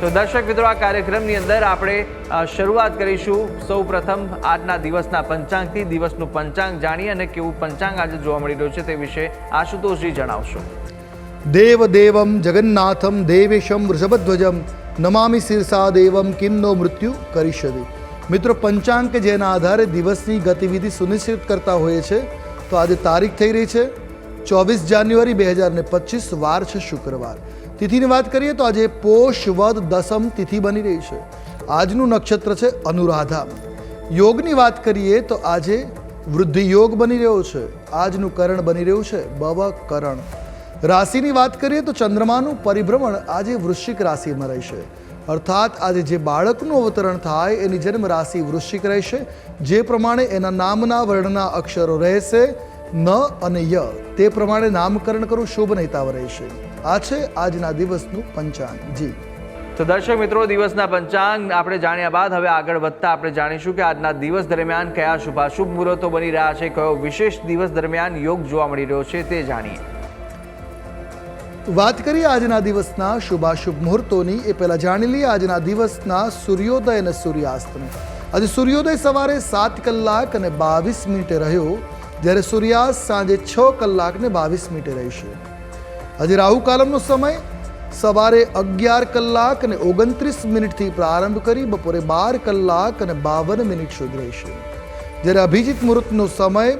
તો દર્શક મિત્રો, આ કાર્યક્રમની અંદર આપણે શરૂઆત કરીશું સૌ પ્રથમ આજના દિવસના પંચાંગથી, દિવસનું પંચાંગ જાણીએ અને કેવું પંચાંગ આજે જોવા મળી રહ્યું છે તે વિશે આશુતોષજી જણાવશો. દેવ દેવમ જગન્નાથમ દેવેશમ વૃષભધ્વજમ નમામિ શિરસા દેવમ કિમનો મૃત્યુ કરી શકે મિત્રો, પંચાંગ કે જેના આધારે દિવસની ગતિવિધિ સુનિશ્ચિત કરતા હોઈએ છે, તો આજે તારીખ થઈ રહી છે. ચોવીસ જાન્યુઆરી બે હજાર ને પચીસ, વાર છે શુક્રવાર. તિથિની વાત કરીએ તો આજે પોષ વદ દસમ તિથિ બની રહી છે. આજનું નક્ષત્ર છે અનુરાધા. યોગની વાત કરીએ તો આજે વૃદ્ધિ યોગ બની રહ્યો છે. આજનું કરણ બની રહ્યું છે બવ કરણ. રાશિની વાત કરીએ તો ચંદ્રમાનું પરિભ્રમણ આજે વૃશ્ચિક રાશિમાં રહેશે. અર્થાત આજે જે બાળકનું અવતરણ થાય એની જન્મ રાશિ વૃશ્ચિક રહેશે. જે પ્રમાણે એના નામના, વર્ણના, અક્ષરો રહેશે. ન અને ય તે પ્રમાણે નામકરણ કરવું શુભ નહીતાવ રહેશે આ છે આજના દિવસનું પંચાંગ. જી. તો દર્શક મિત્રો દિવસના પંચાંગ આપણે જાણ્યા બાદ હવે આગળ વધતા આપણે જાણીશું કે આજના દિવસ દરમિયાન કયા શુભાશુભ મુહૂર્તો બની રહ્યા છે કયો વિશેષ દિવસ દરમિયાન યોગ જોવા મળી રહ્યો છે તે જાણીએ. વાત કરીએ આજના દિવસના શુભાશુભ મુહૂર્તોની એ પહેલા જાણી લઈએ આજના દિવસના સૂર્યોદય અને સૂર્યાસ્તની. આજે સૂર્યોદય સવારે સાત કલાક અને બાવીસ મિનિટે રહ્યો જ્યારે સૂર્યાસ્ત સાંજે છ કલાકને બાવીસ મિનિટે રહેશે. આજે રાહુ કાલમનો સમય સવારે અગિયાર કલાક અને ઓગણત્રીસ મિનિટથી પ્રારંભ કરી બપોરે બાર કલાક અને બાવન મિનિટ સુધી રહેશે. જ્યારે અભિજીત મુહૂર્તનો સમય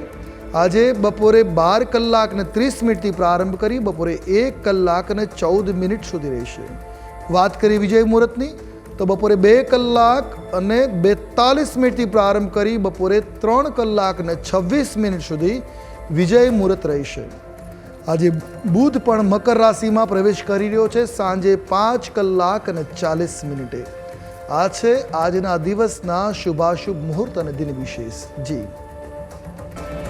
આજે બપોરે બાર કલાક અને ત્રીસ મિનિટથી પ્રારંભ કરી બપોરે એક કલાક અને ચૌદ મિનિટ સુધી રહેશે. વાત કરી વિજય મુહૂર્તની. તો બપોરે બે કલાક અને બેતાલીસ મિનિટથી પ્રારંભ કરી બપોરે ત્રણ કલાક અને છવ્વીસ મિનિટ સુધી વિજય મુહૂર્ત રહેશે. આજે બુધ પણ મકર રાશિમાં પ્રવેશ કરી રહ્યો છે. સાંજે પાંચ કલાક અને ચાલીસ મિનિટે. આ છે આજના દિવસના શુભાશુભ મુહૂર્ત અને દિન વિશેષ. જી.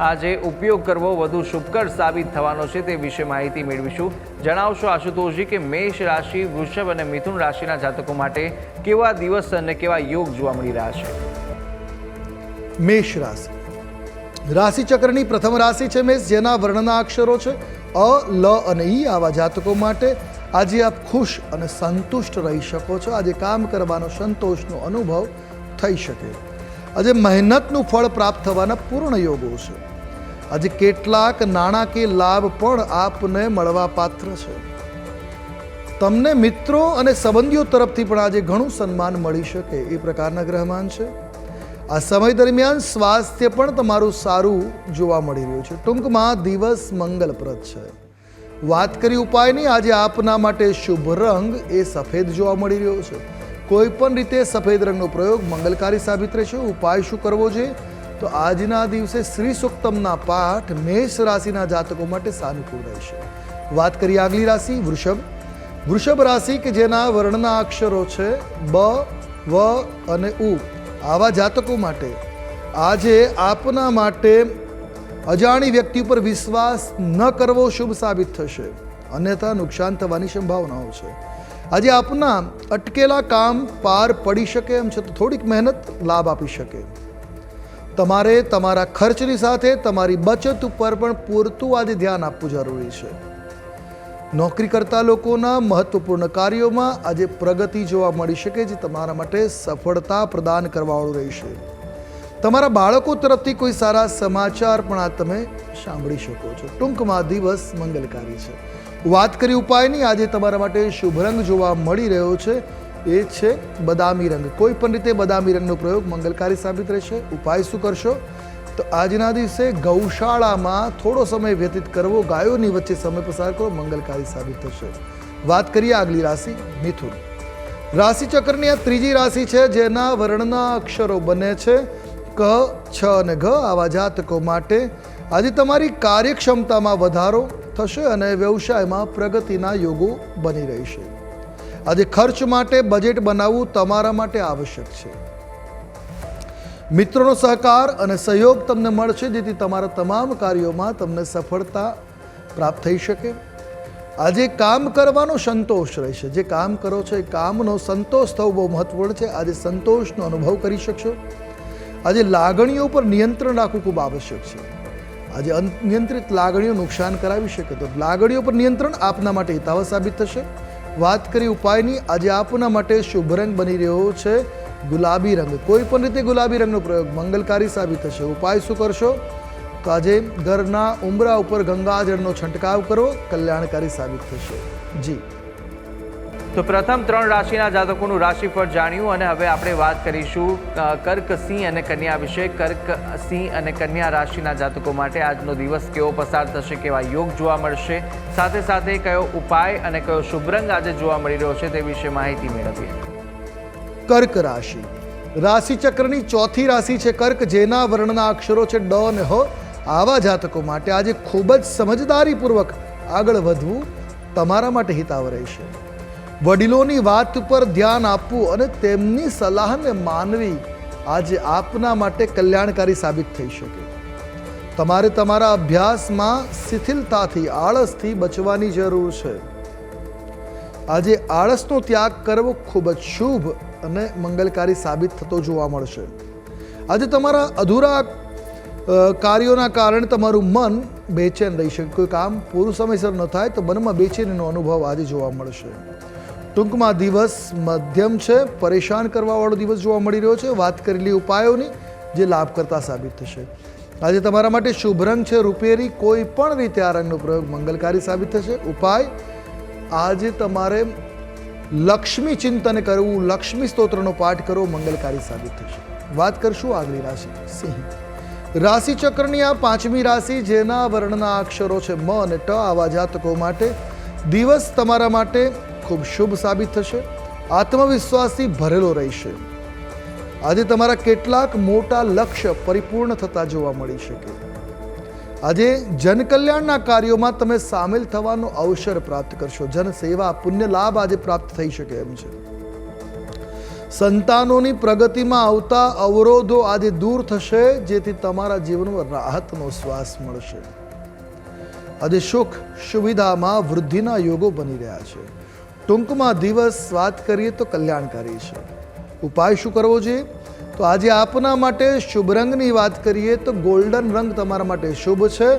આજે ઉપયોગ કરવો વધુ શુભકર સાબિત થવાનો છે તે વિશે માહિતી મેળવીશું. જણાવશો આશુતોષજી કે મેષ રાશિ, વૃષભ અને મિથુન રાશિના જાતકો માટે કેવા દિવસ અને કેવા યોગ જોવા મળી રહ્યા છે? મેષ રાશિ. રાશિચક્રની પ્રથમ રાશિ છે મેષ, જેના વર્ણના અક્ષરો છે અ, લ અને ઈ. આવા જાતકો માટે આજે આપ ખુશ અને સંતુષ્ટ રહી શકો છો. આજે કામ કરવાનો સંતોષનો અનુભવ થઈ શકે. આજે મહેનતનું ફળ પ્રાપ્ત થવાના પૂર્ણ યોગો છે. આજે કેટલાક નાણાકીય લાભ પણ આપને મળવા પાત્ર છે. તમને મિત્રો અને સંબંધીઓ તરફથી પણ આજે ઘણું સન્માન મળી શકે એ પ્રકારના ગ્રહમાન છે. આ સમય દરમિયાન સ્વાસ્થ્ય પણ તમારું સારું જોવા મળી રહ્યું છે. ટૂંકમાં દિવસ મંગલપ્રદ છે. વાત કરી ઉપાયની આજે આપના માટે શુભ રંગ એ સફેદ જોવા મળી રહ્યો છે. કોઈ પણ રીતે સફેદ રંગનો પ્રયોગ મંગલકારી સાબિત રહેશે, ઉપાય શું કરવો જોઈએ તો આજના દિવસે શ્રી સુક્તમના પાઠ મેષ રાશિના જાતકો માટે સાનુકૂળ રહેશે. વાત કરીએ આગલી રાશિ, વૃષભ. વૃષભ રાશિ કે જેના વર્ણના અક્ષરો છે બ, વ અને ઉ. આવા જાતકો માટે આજે આપના માટે અજાણી વ્યક્તિ ઉપર વિશ્વાસ ન કરવો શુભ સાબિત થશે. અન્યથા નુકસાન થવાની સંભાવનાઓ છે. આજે આપના અટકેલા કામ પાર પડી શકે એમ છે થોડીક મહેનત, લાભ આપી શકે. તમારે તમારા ખર્ચની સાથે તમારી બચત ઉપર પણ પૂરતું આજે ધ્યાન આપવું જરૂરી છે. નોકરી કરતા લોકોના મહત્વપૂર્ણ કાર્યોમાં આજે પ્રગતિ જોવા મળી શકે જે તમારા માટે સફળતા પ્રદાન કરવાવાળું રહેશે. તમારા બાળકો તરફથી કોઈ સારા સમાચાર પણ આ તમે સાંભળી શકો છો. ટૂંકમાં દિવસ મંગલકારી છે. વાત કરી ઉપાયની આજે તમારા માટે શુભ રંગ જોવા મળી રહ્યો છે. એ છે બદામી રંગ. કોઈ પણ રીતે બદામી રંગનો પ્રયોગ મંગલકારી સાબિત રહેશે. ઉપાય શું કરશો? તો આજના દિવસે ગૌશાળામાં થોડો સમય વ્યતીત કરવો, ગાયોની વચ્ચે સમય પસાર કરો મંગલકારી સાબિત થશે. વાત કરીએ આગલી રાશિ, મિથુન. રાશિચક્રની આ ત્રીજી રાશિ છે, જેના વર્ણના અક્ષરો બને છે ક, છ અને ઘ. આવા જાતકો માટે આજે તમારી કાર્યક્ષમતામાં વધારો થશે અને વ્યવસાયમાં પ્રગતિના યોગો બની રહેશે. આજે ખર્ચ માટે બજેટ બનાવવું તમારા માટે આવશ્યક છે. મિત્રોનો સહકાર અને સહયોગ તમને મળશે, જેથી તમારા તમામ કાર્યોમાં તમને સફળતા પ્રાપ્ત થઈ શકે. આજે કામ કરવાનો સંતોષ રહેશે જે કામ કરો છો, એ કામનો સંતોષ થવો બહુ મહત્વપૂર્ણ છે. આજે સંતોષનો અનુભવ કરી શકશો. આજે લાગણીઓ પર નિયંત્રણ રાખવું ખૂબ આવશ્યક છે. આજે અનિયંત્રિત લાગણીઓ નુકસાન કરાવી શકે તો લાગણીઓ પર નિયંત્રણ આપના માટે હિતાવ સાબિત થશે. વાત કરી ઉપાયની, આજે આપના માટે શુભ રંગ બની રહ્યો છે ગુલાબી રંગ. કોઈ પણ રીતે ગુલાબી રંગનો પ્રયોગ મંગલકારી સાબિત થશે. ઉપાય શું કરશો? તો આજે ઘરના ઉંબરા ઉપર ગંગાજળનો છંટકાવ કરો, કલ્યાણકારી સાબિત થશે. જી. તો પ્રથમ ત્રણ રાશિના જાતકોનું રાશિફળ જાણ્યું અને હવે આપણે વાત કરીશું કર્ક સિંહ અને કન્યા વિશે. કર્ક સિંહ અને કન્યા રાશિના જાતકો માટે આજનો દિવસ કેવો પસાર થશે, કેવા યોગ જોવા મળશે, સાથે સાથે કયો ઉપાય અને કયો શુભરંગ આજે જોવા મળી રહ્યો છે તે વિશે માહિતી મેળવીએ. કર્ક રાશિ. રાશિચક્રની ચોથી રાશિ છે કર્ક, જેના વર્ણના અક્ષરો છે ડ અને હ. આવા જાતકો માટે આજે ખૂબ જ સમજદારીપૂર્વક આગળ વધવું તમારા માટે હિતાવ રહેશે. વડીલોની વાત ઉપર ધ્યાન આપવું અને તેમની સલાહને માનવી આજે આપના માટે કલ્યાણકારી સાબિત થઈ શકે. તમારે તમારા અભ્યાસમાં શિથિલતાથી, આળસથી બચવાની જરૂર છે. આજે આળસનો ત્યાગ કરવો ખૂબ જ શુભ અને મંગલકારી સાબિત થતો જોવા મળશે. આજે તમારા અધૂરા કાર્યોના કારણે તમારું મન બેચેન રહી શકે. કોઈ કામ પૂરું સમયસર ન થાય તો મનમાં બેચેનીનો અનુભવ આજે જોવા મળશે. ટૂંકમાં દિવસ મધ્યમ છે. પરેશાન કરવાવાળો દિવસ જોવા મળી રહ્યો છે. વાત કરેલી ઉપાયોની જે લાભકર્તા સાબિત થશે. આજે તમારા માટે શુભ રંગ છે. રૂપેરી કોઈ પણ રીતે આ રંગનો પ્રયોગ મંગલકારી સાબિત થશે. ઉપાય, આજે તમારે લક્ષ્મી ચિંતન કરવું, લક્ષ્મી સ્તોત્રનો પાઠ કરવો મંગલકારી સાબિત થશે. વાત કરશું આગલી રાશિ સિંહ રાશિ ચક્રની આ પાંચમી રાશિ, જેના વર્ણના અક્ષરો છે, મ અને ટ, આવા જાતકો માટે દિવસ તમારા માટે ખૂબ શુભ સાબિત થશે. આત્મવિશ્વાસથી ભરેલો રહેશે. આજે તમારા કેટલાક મોટા લક્ષ્ય પરિપૂર્ણ થતા જોવા મળી શકે. આજે જનકલ્યાણના કાર્યોમાં તમે સામેલ થવાનો અવસર પ્રાપ્ત કરશો. જનસેવા, પુણ્ય, લાભ આજે પ્રાપ્ત થઈ શકે એમ છે. સંતાનોની પ્રગતિમાં આવતા અવરોધો આજે દૂર થશે, જેથી તમારા જીવનમાં રાહતનો શ્વાસ મળશે. આજે સુખ સુવિધામાં વૃદ્ધિના યોગો બની રહ્યા છે. ટૂંકમાં દિવસ વાત કરીએ તો કલ્યાણકારી છે. ઉપાય શું કરવો જોઈએ? તો આજે આપના માટે શુભ રંગની વાત કરીએ તો ગોલ્ડન રંગ તમારા માટે શુભ છે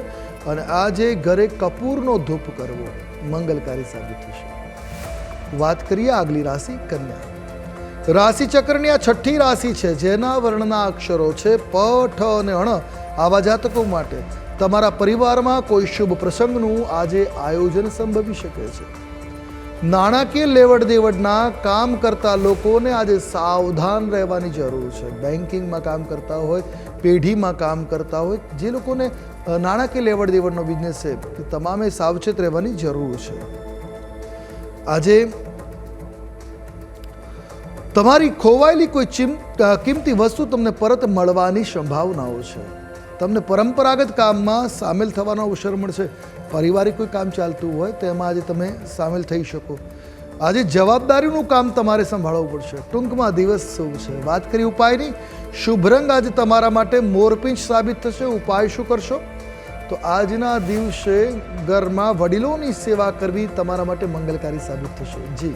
અને આજે ઘરે કપૂરનો ધૂપ કરવો મંગલકારી સાબિત થશે. વાત કરીએ આગલી રાશિ કન્યા. રાશિ ચક્રની આ છઠ્ઠી રાશિ છે, જેના વર્ણના અક્ષરો છે પ, ઠ અને અણ. આવા જાતકો માટે તમારા પરિવારમાં કોઈ શુભ પ્રસંગનું આજે આયોજન સંભવી શકે છે. નાણાકીય લેવડ દેવડના કામ કરતા લોકોને આજે સાવધાન રહેવાની જરૂર છે. બેન્કિંગમાં કામ કરતા હોય, પેઢીમાં કામ કરતા હોય, જે લોકોને નાણાકીય લેવડ દેવડનો બિઝનેસ છે, તે તમામે સાવચેત રહેવાની જરૂર છે. આજે તમારી ખોવાયેલી કોઈ ચિમ કિંમતી વસ્તુ તમને પરત મળવાની સંભાવનાઓ છે. તમને પરંપરાગત કામમાં સામેલ થવાનો અવસર મળશે. પારિવારિક કોઈ કામ ચાલતું હોય તેમાં આજે તમે સામેલ થઈ શકો. આજે જવાબદારીનું કામ તમારે સંભાળવું પડશે. ટૂંકમાં દિવસ શુભ છે? વાત કરી ઉપાયની શુભ રંગ આજે તમારા માટે મોરપિંચ સાબિત થશે. ઉપાય શું કરશો? તો આજના દિવસે ઘરમાં વડીલોની સેવા કરવી તમારા માટે મંગલકારી સાબિત થશે. જી.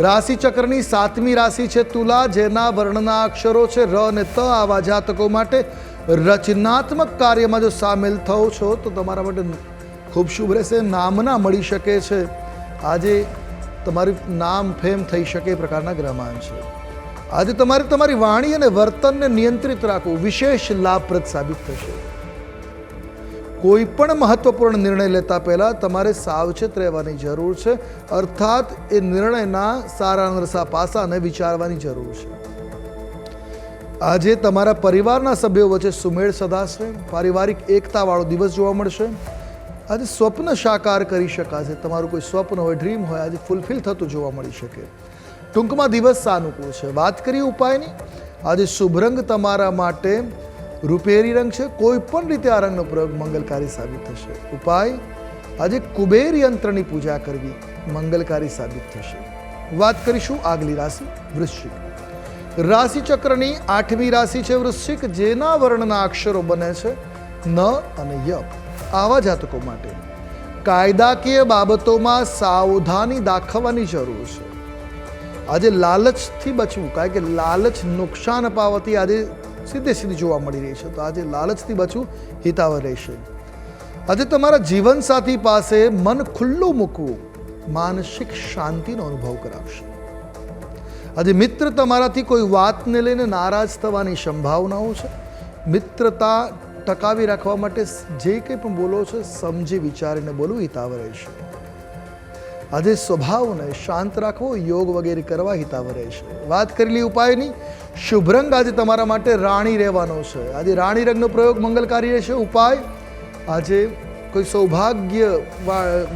રાશિ ચક્રની સાતમી રાશિ છે તુલા, જેના વર્ણના અક્ષરો છે ર અને ત. આવા જાતકો માટે રચનાત્મક કાર્યમાં જો સામેલ થવો છો, તો તમારા માટે ખૂબ શુભ રહેશે. નામના મળી શકે છે. આજે તમારું નામ ફેમ થઈ શકે પ્રકારના ગ્રહમાન છે. આજે તમારે તમારી વાણી અને વર્તનને નિયંત્રિત રાખવું વિશેષ લાભપ્રદ સાબિત થશે. કોઈ પણ મહત્વપૂર્ણ નિર્ણય લેતા પહેલાં તમારે સાવચેત રહેવાની જરૂર છે. અર્થાત એ નિર્ણયના સારા નરસા પાસાને વિચારવાની જરૂર છે. આજે તમારા પરિવારના સભ્યો વચ્ચે સુમેળ સદાશે પારિવારિક એકતાવાળો દિવસ જોવા મળશે. આજે સ્વપ્ન સાકાર કરી શકાશે. તમારું કોઈ સ્વપ્ન હોય, ડ્રીમ હોય, આજે ફૂલફિલ થતું જોવા મળી શકે. ટૂંકમાં દિવસ સાનુકૂળ છે. વાત કરીએ ઉપાયની. આજે શુભ રંગ તમારા માટે રૂપેરી રંગ છે, કોઈ પણ રીતે આ રંગનો પ્રયોગ મંગલકારી સાબિત થશે. ઉપાય, આજે કુબેર યંત્રની પૂજા કરવી મંગલકારી સાબિત થશે. વાત કરીશું આગલી રાશિ, વૃશ્ચિક. રાશિ ચક્રની આઠમી રાશિ છે વૃશ્ચિક, જેના વર્ણના અક્ષરો બને છે ન અને ય. આવા જાતકો માટે કાયદાકીય બાબતોમાં સાવધાની દાખવવાની જરૂર છે. આજે લાલચથી બચવું, કારણ કે લાલચ નુકસાન અપાવતી આજે સીધે સીધી જોવા મળી રહી છે. તો આજે લાલચથી બચવું હિતાવર રહેશે. આજે તમારા જીવનસાથી પાસે મન ખુલ્લું મૂકવું માનસિક શાંતિનો અનુભવ કરાવશે. આજે મિત્ર તમારાથી કોઈ વાતને લઈને નારાજ થવાની સંભાવનાઓ છે? મિત્રતા ટકાવી રાખવા માટે જે કંઈ પણ બોલો છો, સમજી વિચારીને બોલવું હિતાવર રહેશે. આજે સ્વભાવને શાંત રાખવો યોગ વગેરે કરવા હિતાવહ રહેશે વાત કરેલી ઉપાયની શુભ રંગ આજે તમારા માટે રાણી રહેવાનો છે. આજે રાણી રંગનો પ્રયોગ મંગલકારી રહેશે. ઉપાય, આજે કોઈ સૌભાગ્ય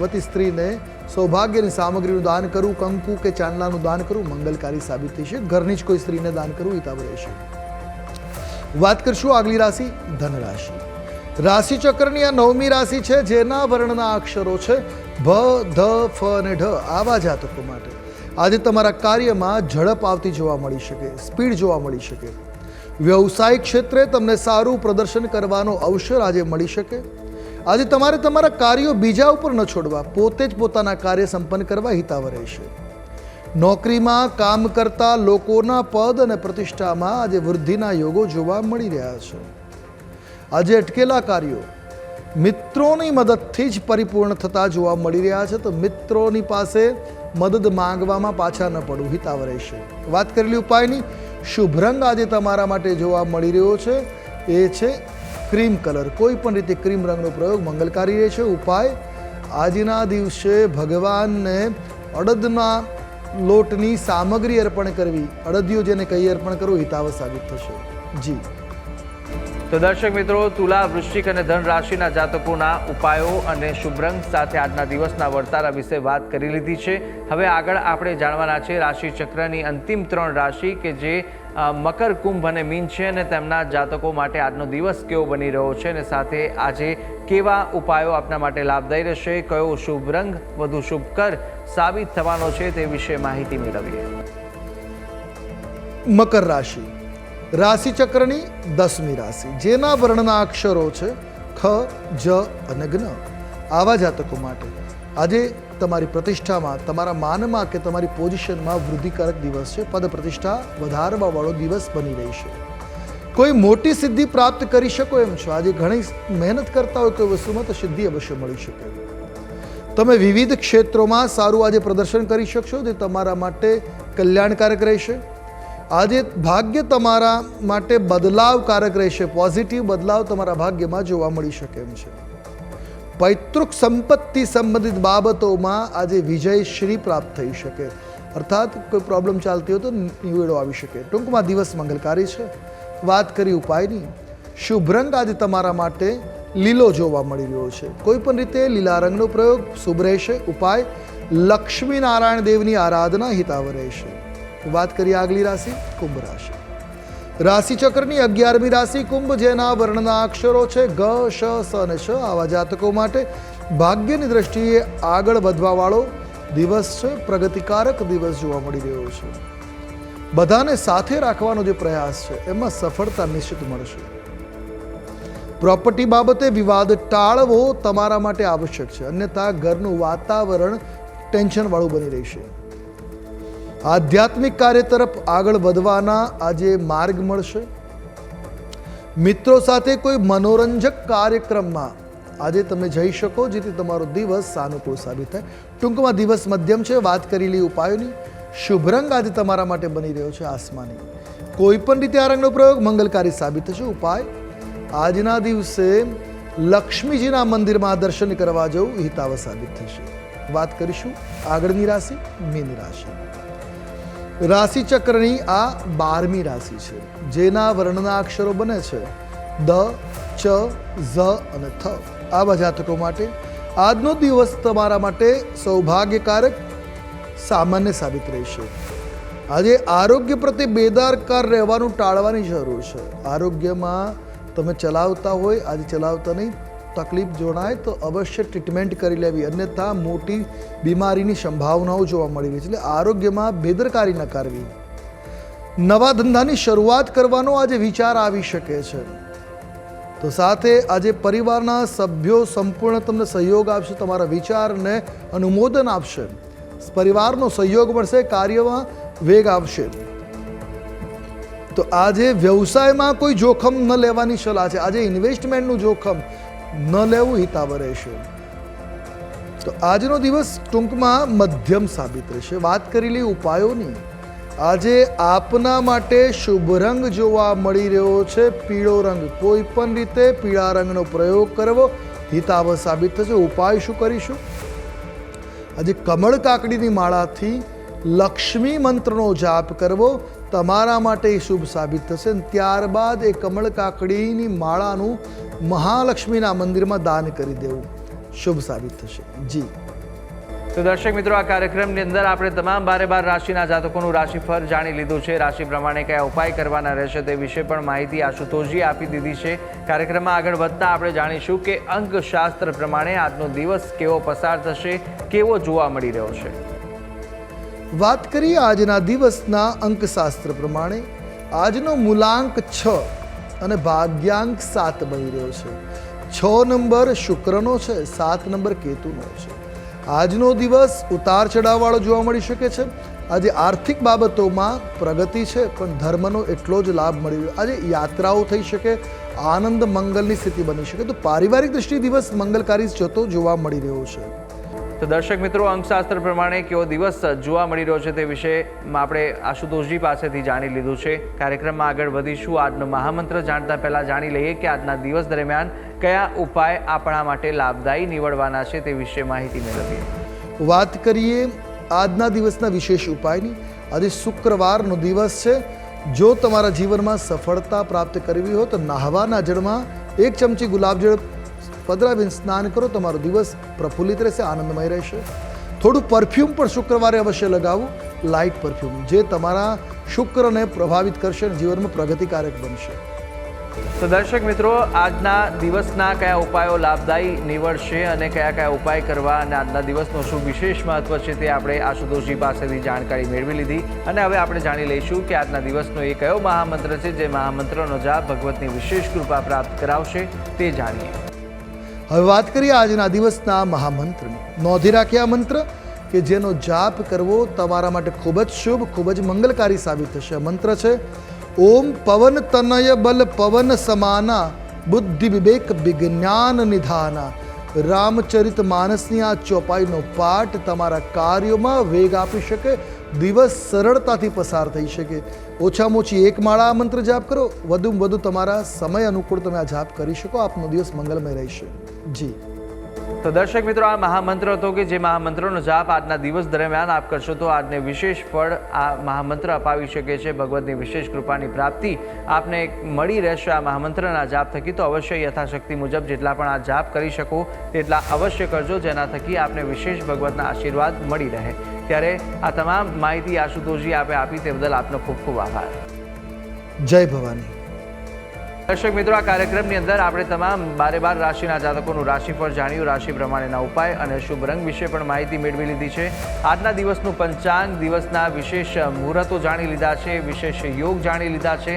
વતી સ્ત્રીને સૌભાગ્યની સામગ્રીનું દાન કરવું, કંકુ કે ચાંદલાનું દાન કરવું મંગલકારી સાબિત થશે ઘરની જ કોઈ સ્ત્રીને દાન કરવું હિતાવ રહેશે વાત કરશું આગલી રાશિ ધન રાશિ રાશિ આ નવમી રાશિ છે, જેના વર્ણના અક્ષરો છે ભ ધ, ફ અને ઢ આવા જાતકો માટે. આજે તમારા કાર્યમાં ઝડપ આવતી જોવા મળી શકે, સ્પીડ જોવા મળી શકે. વ્યવસાયિક ક્ષેત્રે તમને સારું પ્રદર્શન કરવાનો અવસર આજે મળી શકે. આજે તમારે તમારા કાર્યો બીજા ઉપર ન છોડવા, પોતે જ પોતાના કાર્ય સંપન્ન કરવા હિતાવ રહેશે. નોકરીમાં કામ કરતા લોકોના પદ અને પ્રતિષ્ઠામાં આજે વૃદ્ધિના યોગો જોવા મળી રહ્યા છે. આજે અટકેલા કાર્યો મિત્રોની મદદથી જ પરિપૂર્ણ થતા જોવા મળી રહ્યા છે. તો મિત્રોની પાસે મદદ માંગવામાં પાછા ન પડવું હિતાવ રહેશે વાત કરેલી ઉપાયની, શુભ રંગ આજે તમારા માટે જોવા મળી રહ્યો છે. એ છે ક્રીમ કલર. કોઈ પણ રીતે ક્રીમ રંગનો પ્રયોગ મંગલકારી રહેશે ઉપાય, આજના દિવસે ભગવાનને અડદના લોટની સામગ્રી અર્પણ કરવી. અડદિયું જેને કહીએ અર્પણ કરવું હિતાવ સાબિત થશે. જી. તો દર્શક મિત્રો, તુલા, વૃશ્ચિક અને ધન રાશિના જાતકોના ઉપાયો અને શુભરંગ સાથે આજના દિવસના વર્તારા વિશે વાત કરી લીધી છે. હવે આગળ આપણે જાણવાના છે રાશિ ચક્રની અંતિમ ત્રણ રાશિ કે જે મકર, કુંભ અને મીન છે અને તેમના જાતકો માટે આજનો દિવસ કેવો બની રહ્યો છે અને સાથે આજે કેવા ઉપાયો આપના માટે લાભદાયી રહેશે, કયો શુભ રંગ વધુ શુભકર સાબિત થવાનો છે તે વિશે માહિતી મેળવીએ. મકર રાશિ. રાશિ ચક્રની દસમી રાશિ. જેના વર્ણના અક્ષરો છે ખ, જ અને જ્ઞ આવા જાતકો માટે આજે તમારી પ્રતિષ્ઠામાં, તમારા માનમાં કે તમારી પોઝિશનમાં વૃદ્ધિકારક દિવસ છે. પદ પ્રતિષ્ઠા વધારવાવાળો દિવસ બની રહેશે કોઈ મોટી સિદ્ધિ પ્રાપ્ત કરી શકો એમ છો. આજે ઘણી મહેનત કરતા હોય કોઈ વસ્તુમાં, તો સિદ્ધિ અવશ્ય મળી શકે. તમે વિવિધ ક્ષેત્રોમાં સારું આજે પ્રદર્શન કરી શકશો, જે તમારા માટે કલ્યાણકારક રહેશે. આજે ભાગ્ય તમારા માટે બદલાવકારક રહેશે. પોઝિટિવ બદલાવ તમારા ભાગ્યમાં જોવા મળી શકે એમ છે. પૈતૃક સંપત્તિ સંબંધિત બાબતોમાં આજે વિજય શ્રી પ્રાપ્ત થઈ શકે. અર્થાત કોઈ પ્રોબ્લેમ ચાલતી હોય તો નિવેડો આવી શકે. ટૂંકમાં દિવસ મંગલકારી છે. વાત કરી ઉપાયની શુભ રંગ આજે તમારા માટે લીલો જોવા મળી રહ્યો છે. કોઈ પણ રીતે લીલા રંગનો પ્રયોગ શુભ રહેશે. ઉપાય લક્ષ્મી નારાયણ દેવની આરાધના હિતાવ રહેશે. વાત કરીએ આગલી રાશિ, કુંભ રાશિ. રાશિચક્રની અગિયારમી રાશિ, કુંભ, જેના વર્ણના અક્ષરો છે ગ, શ, સ અને શ. આવા જાતકો માટે ભાગ્યની દ્રષ્ટિએ આગળ વધવાવાળો દિવસ છે, પ્રગતિકારક દિવસ જોવા મળી રહ્યો છે. બધાને સાથે રાખવાનો જે પ્રયાસ છે, એમાં સફળતા નિશ્ચિત મળશે. પ્રોપર્ટી બાબતે વિવાદ ટાળવો તમારા માટે આવશ્યક છે. અન્યથા ઘરનું વાતાવરણ ટેન્શનવાળું બની રહેશે. આધ્યાત્મિક કાર્ય તરફ આગળ વધવાના આજે માર્ગ મળશે. મિત્રો સાથે કોઈ મનોરંજક કાર્યક્રમમાં આજે તમે જઈ શકો, જેથી તમારો દિવસ સાનુકૂળ સાબિત થાય. ટૂંકમાં દિવસ મધ્યમ છે, વાત કરેલી ઉપાયોની. શુભ રંગ આજે તમારા માટે બની રહ્યો છે આસમાની. કોઈ પણ રીતે આ રંગનો પ્રયોગ મંગલકારી સાબિત થશે. ઉપાય, આજના દિવસે લક્ષ્મીજીના મંદિરમાં દર્શન કરવા જવું હિતાવ સાબિત થશે. વાત કરીશું આગળની રાશિ, મીન રાશિ. રાશિ ચક્રની આ બારમી રાશિ છે, જેના વર્ણના અક્ષરો બને છે, દ, ચ, ઝ અને થ. આવા જાતકો માટે આજનો દિવસ તમારા માટે સૌભાગ્યકારક સામાન્ય સાબિત રહેશે. આજે આરોગ્ય પ્રત્યે બેદારકાર રહેવાનું ટાળવાની જરૂર છે. આરોગ્યમાં તમે ચલાવતા હોય, આજે ચલાવતા નહીં તકલીફ જણાય તો અવશ્ય ટ્રીટમેન્ટ કરી લેવી. અન્યથા મોટી બીમારીની સંભાવનાઓ જોવા મળી રહી છે. એટલે આરોગ્યમાં બેદરકારી ન કરવી. નવા ધંધાની શરૂઆત કરવાનો આજે વિચાર આવી શકે છે. તો સાથે આજે પરિવારના સભ્યો સંપૂર્ણ તમને સહયોગ આપશે, તમારા વિચારને અનુમોદન આપશે. પરિવારનો સહયોગ મળશે, કાર્યમાં વેગ આવશે. તો આજે વ્યવસાયમાં કોઈ જોખમ ન લેવાની સલાહ છે. આજે ઇન્વેસ્ટમેન્ટનું જોખમ ન લેવું હિતાવ રહેશે. તો આજનો દિવસ ટૂંકમાં મધ્યમ સાબિત રહેશે. વાત કરેલી ઉપાયોની. આજે આપના માટે શુભ રંગ જોવા મળી રહ્યો છે. પીળો રંગ કોઈ પણ રીતે પીળા રંગનો પ્રયોગ કરવો હિતાવ સાબિત થશે. ઉપાય શું કરીશું? આજે કમળ કાકડીની માળાથી લક્ષ્મી મંત્રનો જાપ કરવો તમારા માટે શુભ સાબિત થશે અને ત્યારબાદ એ કમળ કાકડીની માળાનું મહાલક્ષ્મીના મંદિરમાં દાન કરી દેવું. શુભ સાબિત થશે. જી. તો દર્શક મિત્રો, આ કાર્યક્રમની અંદર આપણે તમામ બારે બાર રાશિના જાતકોનું રાશિફળ જાણી લીધું છે. રાશિ પ્રમાણે કયા ઉપાય કરવાના રહેશે તે વિશે પણ માહિતી આશુતોષજી આપી દીધી છે. કાર્યક્રમમાં આગળ વધતા આપણે જાણીશું કે અંકશાસ્ત્ર પ્રમાણે આજનો દિવસ કેવો પસાર થશે, કેવો જોવા મળી રહ્યો છે. વાત કરીએ આજના દિવસના અંકશાસ્ત્ર પ્રમાણે, આજનો મૂલાંક છ અને ભાગ્યાંક સાત બની રહ્યો છે. છ નંબર શુક્રનો છે, સાત નંબર કેતુનો છે. આજનો દિવસ ઉતાર ચઢાવવાળો જોવા મળી શકે છે. આજે આર્થિક બાબતોમાં પ્રગતિ છે, પણ ધર્મનો એટલો જ લાભ મળી રહ્યો. આજે યાત્રાઓ થઈ શકે, આનંદ મંગલની સ્થિતિ બની શકે. તો પારિવારિક દૃષ્ટિ દિવસ મંગલકારી જતો જોવા મળી રહ્યો છે. તો દર્શક મિત્રો, અંકશાસ્ત્ર પ્રમાણે કેવો દિવસ જોવા મળી રહ્યો છે તે વિશે આપણે આશુતોષજી પાસેથી જાણી લીધું છે. કાર્યક્રમમાં આગળ વધીશું. આજનો મહામંત્ર જાણતા પહેલાં જાણી લઈએ કે આજના દિવસ દરમિયાન કયા ઉપાય આપણા માટે લાભદાયી નીવડવાના છે તે વિશે માહિતી મેળવીએ. વાત કરીએ આજના દિવસના વિશેષ ઉપાયની. આજે શુક્રવારનો દિવસ છે. જો તમારા જીવનમાં સફળતા પ્રાપ્ત કરવી હોય તો નાહવાના જળમાં એક ચમચી ગુલાબજળ પધરાવીને સ્નાન કરો, તમારો દિવસ પ્રફુલ્લિત રહેશે, આનંદમય રહેશે. થોડું પરફ્યુમ પણ શુક્રવારે અવશ્ય લગાવવું લાઇટ પરફ્યુમ જે તમારા શુક્રને પ્રભાવિત કરશે અને જીવનમાં પ્રગતિકારક બનશે. તો દર્શક મિત્રો, આજના દિવસના કયા ઉપાયો લાભદાયી નીવડશે અને કયા કયા ઉપાય કરવા અને આજના દિવસનું શું વિશેષ મહત્વ છે તે આપણે આશુતોષજી પાસેથી જાણકારી મેળવી લીધી. અને હવે આપણે જાણી લઈશું કે આજના દિવસનો એ કયો મહામંત્ર છે જે મહામંત્રનો જાપ ભગવતની વિશેષ કૃપા પ્રાપ્ત કરાવશે તે જાણીએ. હવે વાત કરીએ આજના દિવસના મહામંત્રની. નોંધી રાખીએ આ મંત્ર કે જેનો જાપ કરવો તમારા માટે ખૂબ જ શુભ, ખૂબ જ મંગલકારી સાબિત થશે. મંત્ર છે, ઓમ પવન તનય બલ પવન સમાના, બુદ્ધિ વિવેક વિજ્ઞાન નિધાના. રામચરિત માનસની આ ચોપાઈનો પાઠ તમારા કાર્યોમાં વેગ આપી શકે દિવસ સરળતાથી પસાર થઈ શકે. ઓછામાં ઓછી એક માળા આ મંત્ર જાપ કરો. વધુમાં વધુ તમારા સમય અનુકૂળ તમે આ જાપ કરી શકો. આપનો દિવસ મંગલમય રહેશે. જી. તો દર્શક મિત્રો, આ મહામંત્ર હતો કે જે મહામંત્રનો જાપ આજના દિવસ દરમિયાન આપ કરશો તો આજને વિશેષ ફળ આ મહામંત્ર અપાવી શકે છે. ભગવતની વિશેષ કૃપાની પ્રાપ્તિ આપને મળી રહેશે આ મહામંત્રના જાપ થકી. તો અવશ્ય યથાશક્તિ મુજબ જેટલા પણ આ જાપ કરી શકો, તેટલા અવશ્ય કરજો. જેના થકી આપને વિશેષ ભગવતના આશીર્વાદ મળી રહે. ત્યારે આ તમામ માહિતી આશુતોષજી આપે આપી તે બદલ આપનો ખૂબ ખૂબ આભાર. જય ભવાની. દર્શક મિત્રો આ કાર્યક્રમની અંદર આપણે તમામ બારે બાર રાશિના જાતકોનું રાશિફળ જાણ્યું રાશિ પ્રમાણેના ઉપાય અને શુભ રંગ વિશે પણ માહિતી મેળવી લીધી છે. આજના દિવસનું પંચાંગ દિવસના વિશેષ મુહૂર્તો જાણી લીધા છે વિશેષ યોગ જાણી લીધા છે.